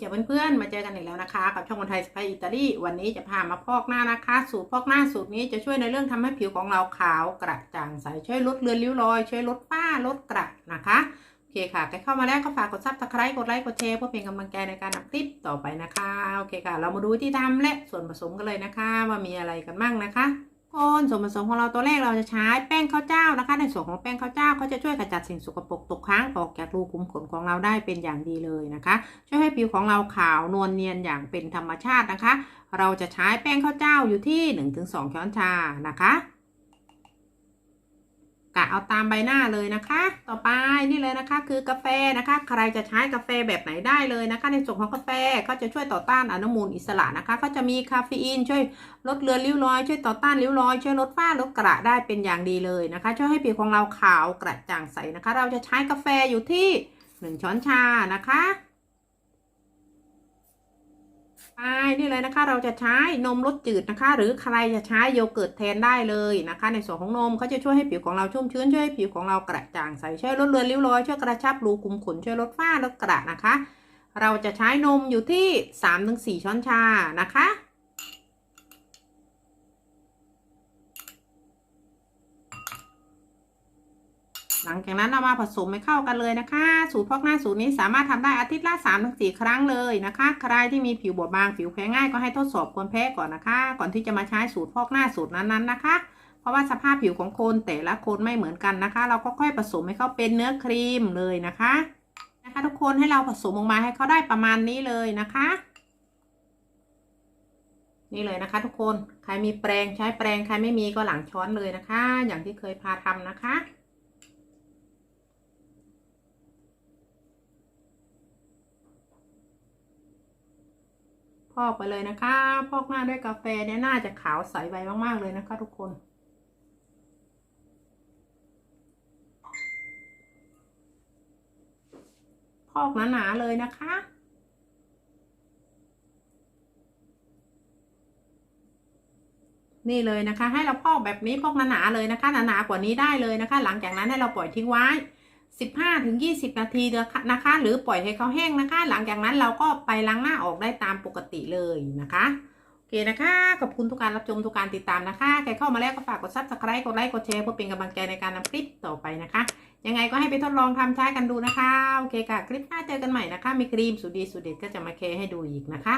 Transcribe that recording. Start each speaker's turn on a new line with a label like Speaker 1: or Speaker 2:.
Speaker 1: จ้ะเพื่อนๆ มาเจอกันอีกแล้วนะคะ กับช่องคนไทยสไปอิตาลีวันนี้จะพามาพอกหน้านะคะ สูตรพอกหน้าสูตรนี้จะช่วยในเรื่องทำให้ผิวของเราขาวกระจ่างใสช่วยลดเลือนริ้วรอย ช่วยลดฝ้าลดกระนะคะโอเคค่ะใครเข้ามาแล้วก็ฝากกดซับสไครต์กดไลค์กดแชร์เพื่อเป็นกำลังใจในการทำคลิปต่อไปนะคะโอเคค่ะ เรามาดูวิธีทำและส่วนผสมกันเลยนะคะ ว่ามีอะไรกันบ้างนะคะ คนส่วนผสมของเราตัวแรกเราจะใช้แป้งข้าวเจ้านะคะ ในส่วนของแป้งข้าวเจ้าเขาจะช่วยขจัดสิ่งสกปรกตกค้างออกจากรูขุมขนของเราได้เป็นอย่างดีเลยนะคะ ช่วยให้ผิวของเราขาวนวลเนียนอย่างเป็นธรรมชาตินะคะ เราจะใช้แป้งข้าวเจ้าอยู่ที่ 1-2 ช้อนชานะคะะเอาตามใบหน้าเลยนะคะ ต่อไปนี่เลยนะคะ คือกาแฟนะคะ ใครจะใช้กาแฟแบบไหนได้เลยนะคะ ในส่วนของกาแฟเขาจะช่วยต่อต้านอนุมูลอิสระนะคะเขาจะมีคาเฟอีนช่วยลดเลือนริ้วรอย ช่วยต่อต้านริ้วรอย ช่วยลดฝ้าลดกระได้เป็นอย่างดีเลยนะคะ ช่วยให้ผิวของเราขาวกระจ่างใสนะคะ เราจะใช้กาแฟอยู่ที่ 1 ช้อนชานะคะ ใช่นี่เลยนะคะ เราจะใช้นมรสจืดนะคะ หรือใครจะใช้โยเกิร์ตแทนได้เลยนะคะ ในส่วนของนมเขาจะช่วยให้ผิวของเราชุ่มชื้นช่วยให้ผิวของเรากระจ่างใสช่วยลดเลือนริ้วรอยช่วยกระชับรูขุมขนช่วยลดฝ้าลดกระนะคะ เราจะใช้นมอยู่ที่ 3-4 ช้อนชานะคะ หลังจากนั้นเอามาผสมให้เข้ากันเลยนะคะ สูตรพอกหน้าสูตรนี้สามารถทำได้อาทิตย์ละ3าถึงสครั้งเลยนะคะ ใครที่มีผิวบอบบางผิวแพ้ง่ายก็ให้ทดสอบคนแพ้ก่อนนะคะ ก่อนที่จะมาใช้สูตรพอกหน้าสูตรนั้นๆนะคะ เพราะว่าสภาพผิวของคนแต่ละคนไม่เหมือนกันนะคะ เราก็ค่อยผสมให้เขาเป็นเนื้อครีมเลยนะคะนะคะทุกคนให้เราผสมออกมาให้เขาได้ประมาณนี้เลยนะคะ นี่เลยนะคะ ทุกคนใครมีแปรงใช้แปรงใครไม่มีก็หลังช้อนเลยนะคะ อย่างที่เคยพาทำนะคะ อกไปเลยนะคะ พอกหน้าด้วยกาแฟเนี่ยน่าจะขาวใสใบมากๆเลยนะคะทุกคนพอกหนาๆเลยนะคะนี่เลยนะคะ ให้เราพอกแบบนี้พอกหนาๆเลยนะคะหนาๆกว่านี้ได้เลยนะคะ หลังจากนั้นให้เราปล่อยทิ้งไว้ 15ถึง20 นาทีเดียวนะคะ หรือปล่อยให้เขาแห้งนะคะ หลังจากนั้นเราก็ไปล้างหน้าออกได้ตามปกติเลยนะคะโอเคนะคะ ขอบคุณทุกการรับชมทุกการติดตามนะคะใครเข้ามาแล้วก็ฝากกดซับสไครต์กดไลค์กดแชร์เพื่อเป็นกำลังใจในการนำคลิปต่อไปนะคะ ยังไงก็ให้ไปทดลองทำใช้กันดูนะคะ โอเคค่ะ คลิปหน้าเจอกันใหม่นะคะ มีครีมสูตรดีสูตรเด็ดก็จะมาแชร์ให้ดูอีกนะคะ